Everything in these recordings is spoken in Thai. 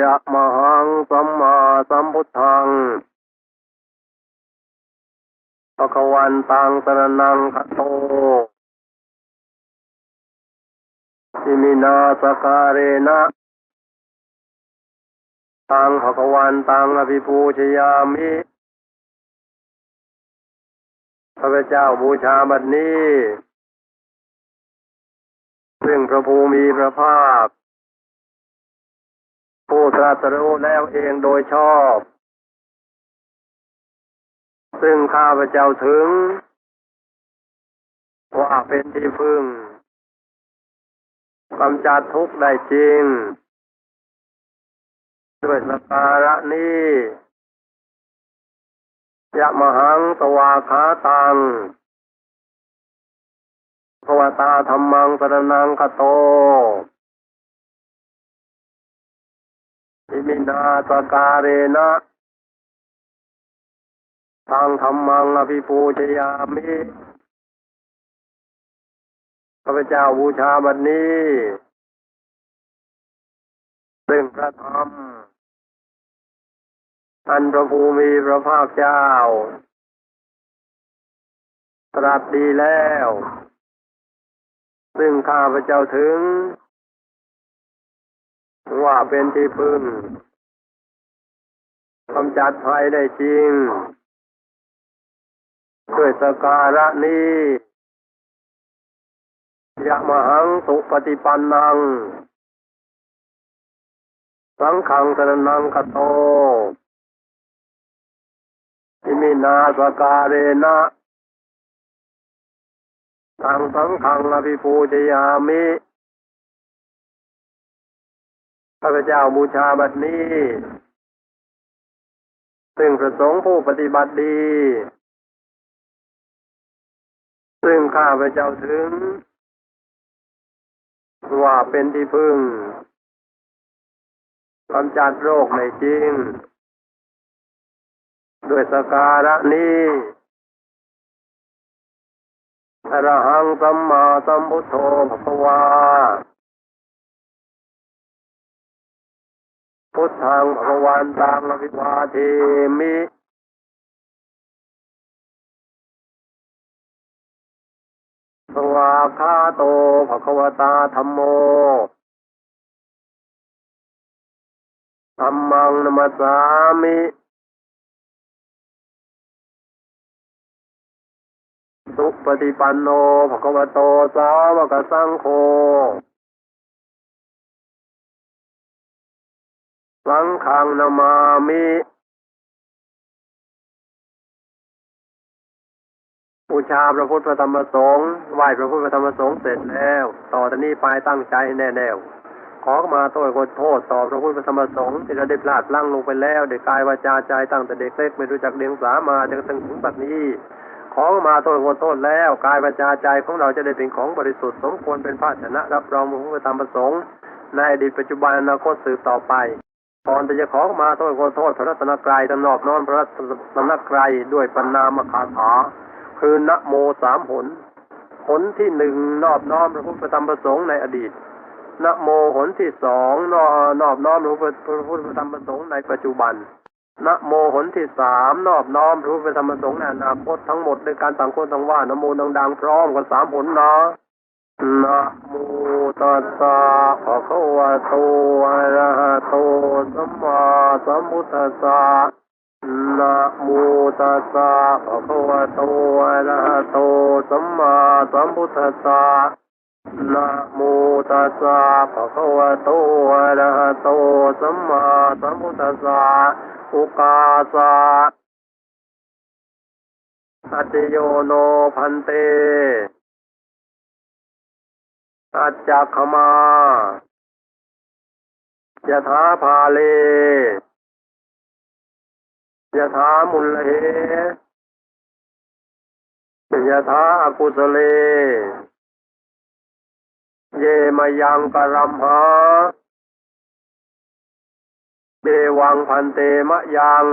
ยะมหังสัมมาสัมพุทธังภะควันตังสรนังคัตโตอิมินาสการเรนะตังภะควันตังอภิปูชยามิข้าพเจ้าบูชาบัดนี้ ซึ่งพระภูมิพระภาค ผู้ตรัสรู้แล้วเองโดยชอบ ซึ่งข้าพเจ้าถึง ว่าเป็นที่พึ่งกำจัดทุกข์ได้จริง ด้วยสการะนี้ยะมหังสวาขาตังภวตาธรรมังสรนังคโต อิมินาสการเรนะตังธรรมังอภิปูชยามิข้าพเจ้าบูชาบัดนี้ซึ่งพระธรรมอันพระภูมิพระภาคเจ้า ตรัสดีแล้ว ซึ่งข้าพเจ้าถึง ว่าเป็นที่พึ่งกำจัดภัยได้จริงด้วยสการะนี้ยะมหังสุปฏิปันนัง สังขังสรนังคโตอิมินาสการเรนะทางสังขังอภิปูชยามิ ข้าพเจ้าบูชาบัดนี้ ซึ่งประสงค์ผู้ปฏิบัติดี ซึ่งข้าพเจ้าถึง ว่าเป็นที่พึ่งกำจัดโรคในจริง ด้วยสการะนี้อรหังสัมมาสัมพุทโธภควา พุทธังภควันตังอภิวาเทมิสวาคาโตภควตาธรรมโมธรรมังนมัสสามิสุปฏิปันโนภควโตสาวกสังโฆ สังฆังนามามิบูชาพระพุทธพระธรรมสงฆ์ไหว้พระพุทธพระธรรมสงฆ์เสร็จแล้ว ต่อจากนี้ไปตั้งใจแน่แน่วขอมาโทษขอโทษต่อพระพุทธพระธรรมสงฆ์ที่เราได้พลาดพลั้งลงไปแล้วเด็กกายวาจาใจตั้งแต่เด็กเล็กไม่รู้จักเลี้ยงสามาจนถึงถึงปัจจุบันขอมาโทษขอโทษแล้วกายวาจาใจของเราจะได้เป็นของบริสุทธิ์สมควรเป็นภาชนะรับรองพระพุทธธรรมประสงค์ในอดีตปัจจุบันอนาคตสืบต่อไป ก่อนจะขอมาโทษขอโทษพระรัตนกรายตนอบน้อมพระรัตนกรายด้วยปัญนามคาถาคือนะโมสามหนหนที่หนึ่งนอบน้อมพระพุทธธรรมประสงค์ในอดีตนะโมหนที่สองนอนอบน้อมพระพุทธธรรมประสงค์ในปัจจุบันนะโมหนที่สามนอบน้อมพระพุทธธรรมประสงค์ในอนาคตทั้งหมดด้วยการต่างคนต่างว่านะโมดังๆพร้อมกันสามหนนะ นะโมตัสสะภะคะวะโตอะระหะโตสัมมาสัมพุทธัสสะนะโมตัสสะภะคะวะโตอะระหะโตสัมมาสัมพุทธัสสะนะโมตัสสะภะคะวะโตอะระหะโตสัมมาสัมพุทธัสสะอุกาสะอัจโยโนพันเต อัจจคมายะถาภาเลยะถามุลเหยะถาอากุสเล เยมายังกรัมหาเบวังพันเตมะยัง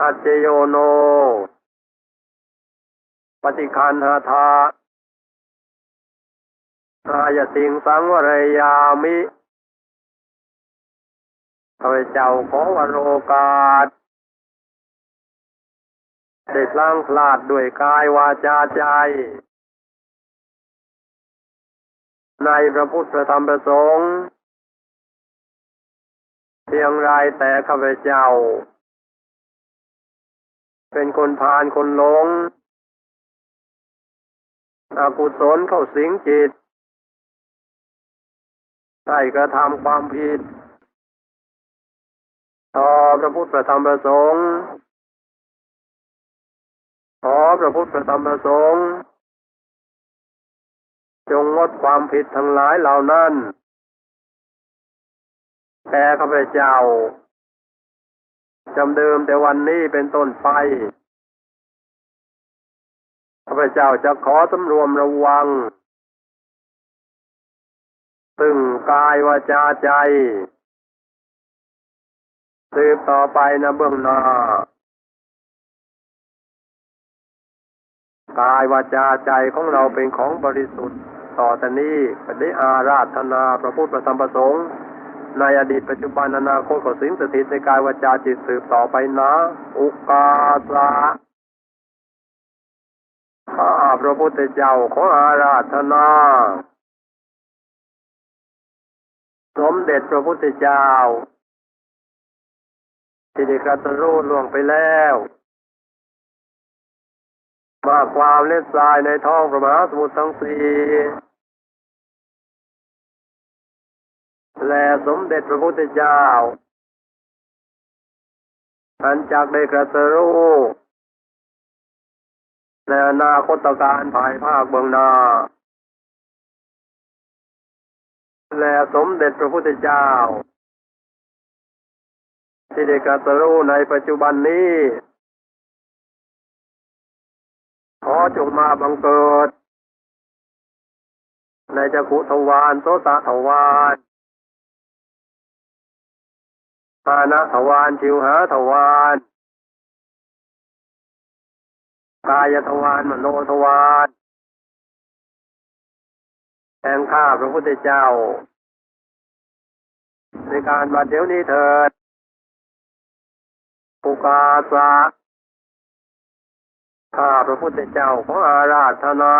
อัจเจโยโน ปฏิคันหาทา อายติงสังวรยามิข้าพเจ้าขอวโรกาสได้พลังพลาดด้วยกายวาจาใจ ในพระพุทธธรรมพระสงฆ์เพียงไรแต่ข้าพเจ้า เป็นคนพาลคนหลงอกุศลเข้าสิงจิต ได้กระทำความผิด ต่อพระพุทธพระธรรมพระสงฆ์ขอพระพุทธพระธรรมพระสงฆ์จงงดความผิดทั้งหลายเหล่านั้นแก่ข้าพเจ้าจำเดิมแต่วันนี้เป็นต้นไปข้าพเจ้าจะขอสำรวมระวัง ซึ่ง กายวาจาใจ สืบต่อไปนะเบื้องหน้ากายวาจาใจของเราเป็นของบริสุทธิ์ ต่อแต่นี้ก็ได้อาราธนาพระพุทธพระธรรมพระสงฆ์ในอดีตปัจจุบันอนาคตก็สิงสถิตในกายวาจาจิตสืบต่อไปนะ อุกาสะข้าพระพุทธเจ้าขออาราธนา สมเด็จพระพุทธเจ้าที่ได้กรัตรู้ล่วงไปแล้วมาความเล็ดทรายในท้องพระมหาสมุทรทั้งสี่และสมเด็จพระพุทธเจ้าอันจากได้กรัตรู้ในอนาคตการภายภาคเบื้องหน้า และสมเด็จพระพุทธเจ้า ที่ได้กรัตรู้ในปัจจุบันนี้ ขอจงมาบังเกิด ในจักุทวารโสตทวารปานะทวารชิวหาทวารกายทวารมโนทวาร แห่งข้าพระพุทธเจ้า ในการบัดเดี๋ยวนี้เถิดปุกาสะข้าพระพุทธเจ้าขออาราธนา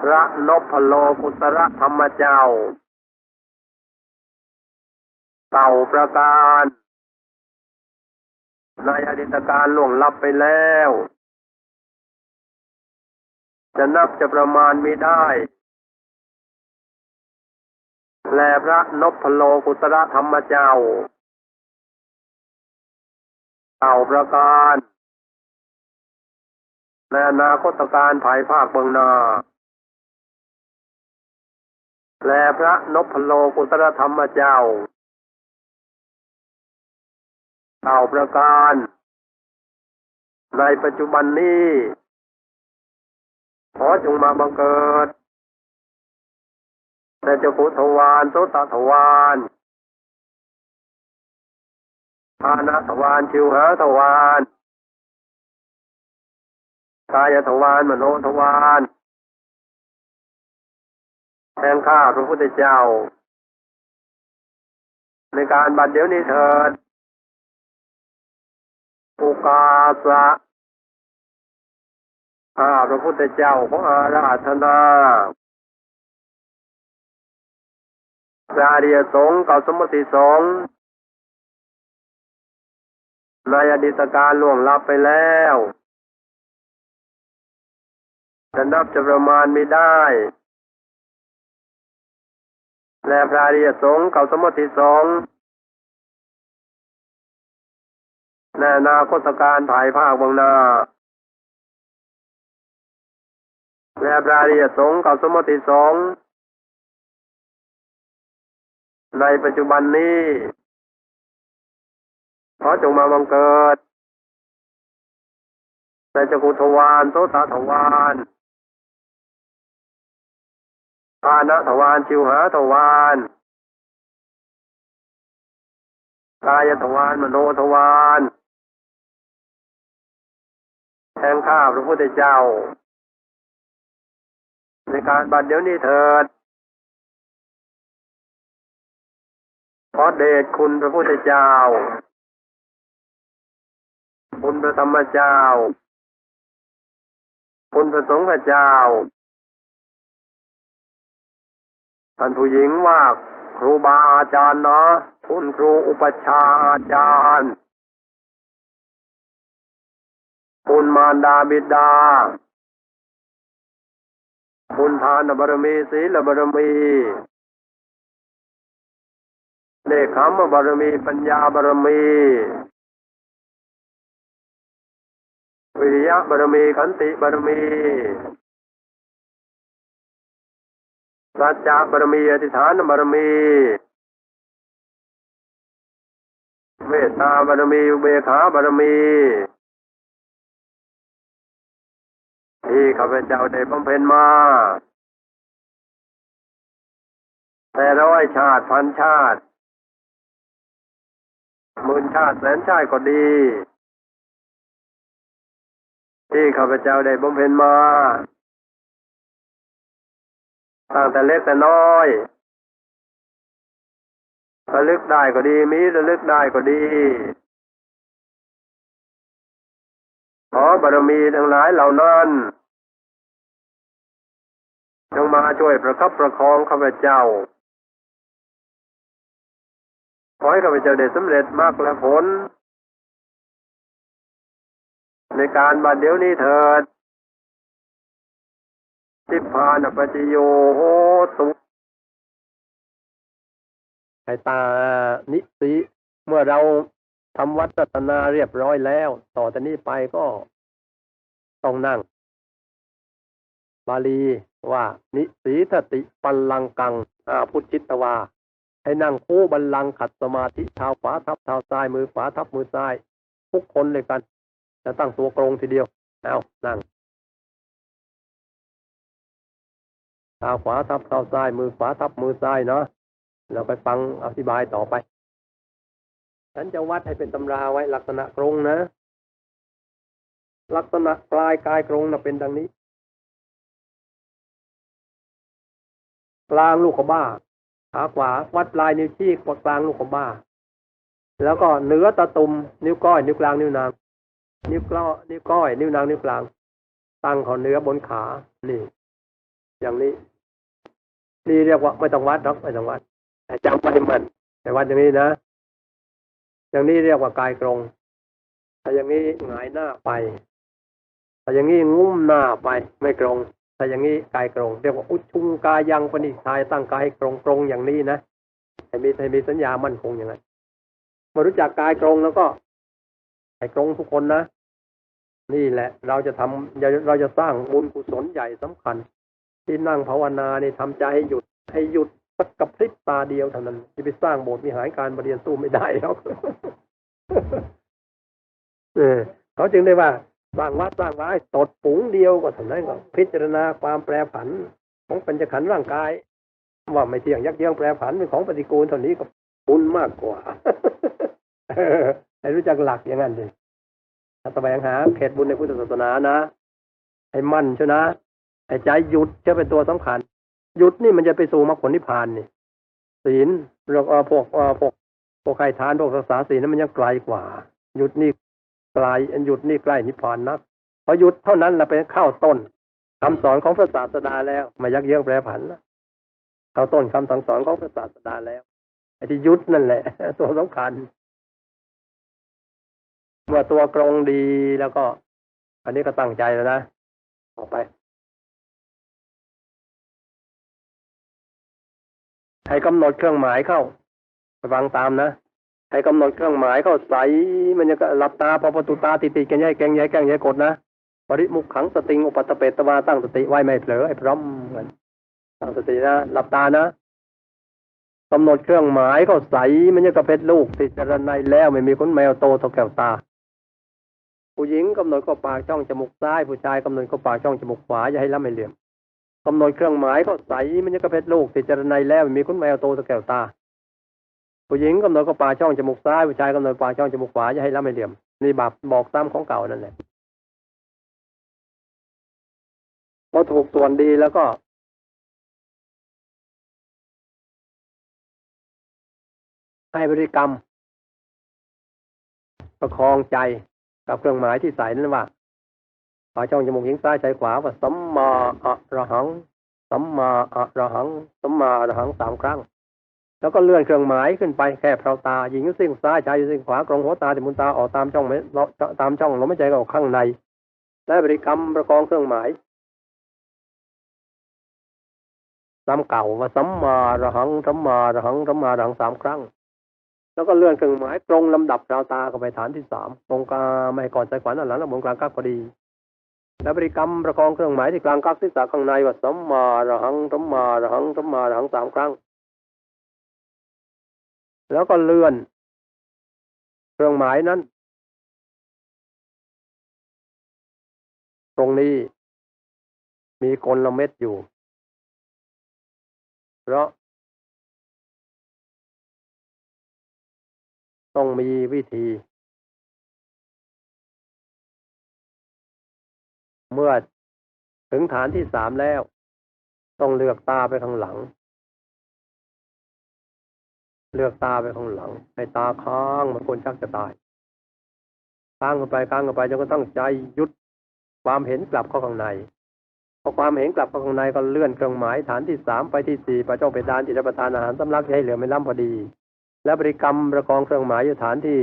พระนพพโลกุตระธรรมเจ้า เต่าประการ ในอดีตการล่วงลับไปแล้ว จะนับจะประมาณไม่ได้ แลพระนพโลกุตระธรรมเจ้าเต่าประการในอนาคตการภายภาคเบื้องหน้าแลพระนพโลกุตรธรรมเจ้าเต่าประการ ในปัจจุบันนี้ ขอจงมาบังเกิดแต่เจ้าพุทธวานโสตทวานพานะทวารชิวหาทวารกายทวารมโนทวารแห่งข้าพระพุทธเจ้า ในการบัดเดี๋ยวนี้เถิดอุกาสะ ข้าพระพุทธเจ้าขออาราธนาพระอริยสงฆ์กับสมมติสงฆ์ในอดีตการล่วงลับไปแล้วจะนับจะประมาณไม่ได้ และพระอริยสงฆ์เขาสมมติสงฆ์ในนาคตการภายภาคเบางนา และพระอริยสงฆ์เขาสมมติสงฆ์ในปัจจุบันนี้ขอจงมาบังเกิดในจักรุทวารโสตทวารปานะทวารชิวหาทวารกายทวารมโนทวารแห่งข้าพระพุทธเจ้า ในการบัดเดี๋ยวนี้เถิดขอเดชคุณพระพุทธเจ้า คุณพระธรรมเจ้า คุณพระสงฆ์เจ้า ท่านผู้หญิงว่าครูบาอาจารย์เนาะคุณครูอุปชาอาจารย์ คุณมารดาบิดา คุณทานบารมีศีลบารมีเนคขมบารมีปัญญาบารมีวิริยะบารมีขันติบารมีสัจจะบารมีอธิษฐานบารมีเมตตาบารมีอุเบกขาบารมี ที่ข้าพเจ้าได้บำเพ็ญมา แต่ร้อยชาติพันชาติหมื่นชาติแสนชาติก็ดี ที่ข้าพเจ้าได้บำเพ็ญมาตั้งแต่เล็กแต่น้อยระลึกได้ก็ดี มีระลึกได้ก็ดี ขอบารมีทั้งหลายเหล่านั้น จงมาช่วยประคับประคองข้าพเจ้า ขอให้ข้าพเจ้าได้สำเร็จมากและผล ในการบัดเดี๋ยวนี้เถิดทิพานปัจจโยโหตุให้ตานิสิเมื่อเราทำวัดรัตนาเรียบร้อยแล้ว ต่อจากนี้ไปก็ต้องนั่ง บาลีว่า นิสีทติปัลลังกังอาพุทธิตวา ให้นั่งคู่บัลลังขัดสมาธิเท้าขวาทับเท้าซ้ายมือขวาทับมือซ้าย ทุกคนเลยกัน จะตั้งตัวตรงทีเดียวเอานั่งเท้าขวาทับเท้าซ้ายมือขวาทับมือซ้ายเนาะเราไปฟังอธิบายต่อไป ฉันจะวัดให้เป็นตำราไว้ลักษณะกรงนะ ลักษณะปลายกายกรงนะเป็นดังนี้ กลางลูกขบ้า ขาขวา วัดปลายนิ้วชี้กลางลูกขบ้า แล้วก็เหนือตะตุ่มนิ้วก้อยนิ้วกลางนิ้วนาง นิ้วกล้อนิ้วก้อยนิ้วนางนิ้วกลาง ตั้งเขาเนื้อบนขา นี่ อย่างนี้ นี่เรียกว่าไม่ต้องวัดหรอกไม่ต้องวัดแต่จำไว้มัน แต่วัดอย่างนี้นะ อย่างนี้เรียกว่ากายกรงถ้าอย่างนี้หงายหน้าไป ถ้าอย่างนี้งุ้มหน้าไปไม่กรง ถ้าอย่างนี้กายกรงเรียกว่าอุชุงกายังปณิทายตั้งกายให้กรงกรงอย่างนี้นะให้มีให้มีสัญญามั่นคงอย่างนั้นมารู้จักกายกรงแล้วก็ให้กรงทุกคนนะ นี่แหละ เราจะทำเราจะสร้างบุญกุศลใหญ่สำคัญ ที่นั่งภาวนาเนี่ยทำใจให้หยุดให้หยุดสักกับพริบตาเดียวเท่านั้นจะไปสร้างโบสถ์มีหายการบรเรียนสู้ไม่ได้แล้วเออเขาจึงได้ว่า สร้างวัดสร้างวาให้ตดปุ๋งเดียวก็เท่านั้ก็พิจารณาความแปรผันของปัญจขันธ์ร่างกาย ว่าไม่เที่ยงยักเยื้องแปรผันเป็นของปฏิกูลเท่านี้ก็บุญมากกว่าให้รู้จักหลักอย่างนั้นดิถ้าแสวงหาเขตบุญในพุทธศาสนานะ ให้มั่นชนะให้ใจหยุดจะเป็นตัวสำคัญ หยุดนี่มันจะไปสู่มรรคผลนิพพานนี่ศีลเรื่องพวกพวกพวกใครทานพวกรักษาศีลนั้นมันยังไกลกว่า หยุดนี่ ไกลหยุดนี่ใกล้นิพพานนักพอหยุดเท่านั้นเราไปเข้าต้นคำสอนของพระศาสดาแล้วมายักเยื้องแปรผันนะเข้าต้นคำสั่งสอนของพระศาสดาแล้วไอ้ที่ยุดนั่นแหละ ตัวสำคัญเมื่อตัวกรงดีแล้วก็ อันนี้ก็ตั้งใจแล้วนะออกไปให้กำหนดเครื่องหมายเข้าไปฟังตามนะ ให้กำหนดเครื่องหมายเข้าใสมันจะหลับตาพอประตูตาติดติดกันย้ายแกงย้ายแกงย้ายกดนะปริมุขขังสติงอุปัตตเปตตวาตั้งสติไว้ไม่เผลอให้พร้อมกันตั้งสตินะหลับตานะกำหนดเครื่องหมายเข้าใสมันจะกระเพชรลูกติดจรนัยแล้วไม่มีขนแมวโตเท่าแก้วตา ผู้หญิงกำหนดเข้าปากช่องจมูกซ้าย ผู้ชายกำหนดเข้าปากช่องจมูกขวาอย่าให้ล้ำไม่เหลี่ยมกำหนดเครื่องหมายเข้าใสมันจะกระเพชรลูกติดจรนัยแล้วไม่มีขนแมวโตเท่าแก้วตา ผู้หญิงกำหนดเข้าปาช่องจมูกซ้ายผู้ชายกำหนดปาช่องจมูกขวาอย่าให้ล้ำไม่เหลี่ยมนี่บาปบอกตามของเก่านั่นแหละพอถูกส่วนดีแล้วก็ ให้บริกรรม ประคองใจกับเครื่องหมายที่ใส่นั้นว่าปาช่องจมูกยิงซ้ายใจขวาว่าสัมมาอะระหังสัมมาอะระหังสัมมาอะระหังสามครั้ง แล้วก็เลื่อนเครื่องหมายขึ้นไปแค่เพราตาหญิงอยู่สิ่งซ้ายชายอยู่สิ่งขวากรงหัวตาที่มุนตาออกตามช่องไม่เลาตามช่องลมหายใจก็ออกข้างในและบริกรรมประคองเครื่องหมายซ้ำเก่าว่าสัมมาระหังสัมมาระหังสัมมาระหังสามครั้ง แล้วก็เลื่อนเครื่องหมายตรงลำดับราวตาเข้าไปฐานที่สามตรงกลางไม่ให้ก่อนใจขวาด้านหลังและบนกลางกักพอดีและบริกรรมประคองเครื่องหมายที่กลางกักศีรษะข้างในว่าสัมมาระหังสัมมาระหังสัมมาระหังสามครั้ง แล้วก็เลื่อน เครื่องหมายนั้น ตรงนี้มีกลเม็ดอยู่ เพราะ ต้องมีวิธี เมื่อถึงฐานที่สามแล้ว ต้องเลือกตาไปข้างหลัง เลือกตาไปข้างหลังให้ตาค้างมือนคนชักจะตายค้างกันไปค้างกันไปจนกระทั่งใจหยุดความเห็นกลับเข้าข้างในพอความเห็นกลับเข้าข้างในก็เลื่อนเครื่องหมายฐานที่สามไปที่สี่ไปจ้องไปดานจิตประทานอาหารสำลักให้เหลือไม่ล่ำพอดี และบริกรรมประกองเครื่องหมายอยู่ฐานที่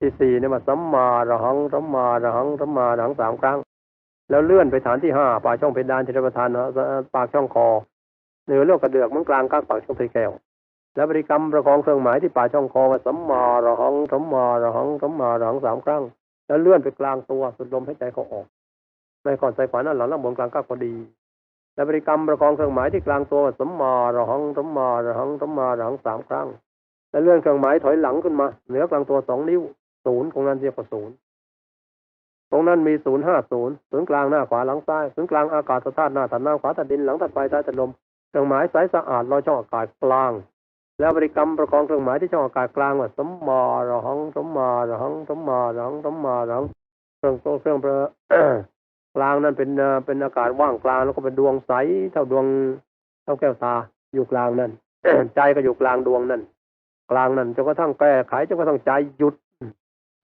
ที่สี่เนี่ยมาสัมมาระหังสัมมาระหังสัมมาระหังสามครั้ง แล้วเลื่อนไปฐานที่ห้าปากช่องเพดานจิตประทานปากช่องคอเหนือโลกกระเดือกมันกลางกลางปากช่องเพแก้ว และบริกรรมประคองเครื่องหมายที่ปาช่องคอว่าสัมมาระหังสัมมาระหังสัมมาระหังสามครั้ง แล้วเลื่อนไปกลางตัวสุดลมใหายใจเขาออกในก่อนใจขวานั่นหลังล่างบนกลางก้าวพอดีและบริกรรมประคองเครื่องหมายที่กลางตัวว่าสัมมาระหังสัมมาระหังสัมมาระหังสามครั้ง และเลื่อนเครื่องหมายถอยหลังขึ้นมาเหนือกลางตัวสองนิ้วศูนย์ของนั้นเรียกว่าศูนย์ตรงนั้นมีศูนย์ห้าศูนย์ศูนย์กลางหน้าขวาหลังซ้ายศูนย์กลางอากาศธาตุหน้าถัดหน้าขวาถัดดินหลังถัดไฟท้ายถัดลมเครื่องหมายสายสะอาดลอยช่องอากาศกลาง แล้วบริกรรมประคองเครื่องหมายที่ช่องอากาศกลางว่าสัมมาระหังสัมมาระหังสัมมาระหังสัมมาระหังเครื่องตัวเครื่องประกลางนั้นเป็นเป็นอากาศว่างกลางแล้วก็เป็นดวงใสเท่าดวงเท่าแก้วตาอยู่กลางนั่นใจก็อยู่กลางดวงนั่นกลางนั่นจนกระทั่งแก้ไขจนกระทั่งใจหยุด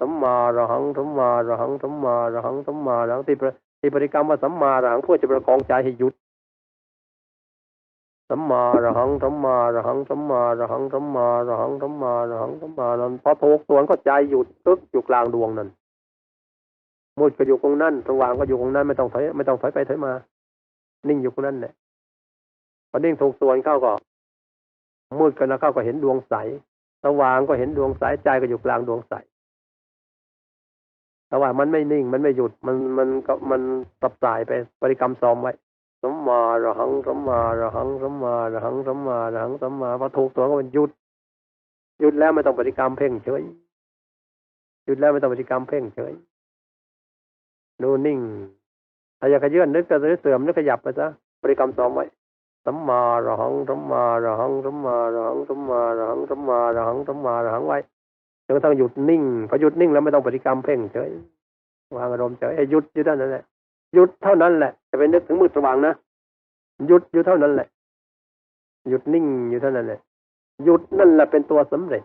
สัมมาระหังสัมมาระหังสัมมาระหังสัมมาระหังที่ที่บริกรรมว่าสัมมาระหังเพื่อจะประคองใจให้หยุด สัมมาระหังสัมมาระหังสัมมาระหังสัมมาระหังสัมมาระหังสัมมานั้นพอถูกส่วนก็ใจหยุดตึกอยู่กลางดวงนั่นมืดก็อยู่ตรงนั้นสว่างก็อยู่ตรงนั้นไม่ต้องถอยไม่ต้องถอยไปถอยมา นิ่งอยู่ตรงนั้นแหละพอนิ่งถูกส่วนเข้าก็มืดกันนะเข้าก็เห็นดวงใสสว่างก็เห็นดวงใสใจก็อยู่กลางดวงใสแต่ว่ามันไม่นิ่งมันไม่หยุดมันมันก็มันสับสายไปบริกรรมซ้อมไว้ สัมมาระหังสัมมาระหังสัมมาระหังสัมมาระหังสัมมาพอถูกตัวก็มันหยุดหยุดแล้วไม่ต้องบริกรรมเพ่งเฉยหยุดแล้วไม่ต้องบริกรรมเพ่งเฉยดูนิ่งถ้าอยากขยื่นนึกก็จะเสื่อมนึกขยับไปซะบริกรรมซ้อมไว้สัมมาระหังสัมมาระหังสัมมาระหังสัมมาระหังสัมมาระหังสัมมาระหังไว้จนกระทั่งหยุดนิ่งพอหยุดนิ่งแล้วไม่ต้องบริกรรมเพ่งเฉยวางอารมณ์เฉยให้หยุดอยู่เท่านั้นแหละหยุดเท่านั้นแหละ จะไปนึกถึงมืดสว่างนะหยุดอยู่เท่านั้นแหละหยุดนิ่งอยู่เท่านั้นแหละหยุดนั่นแหละเป็นตัวสำเร็จ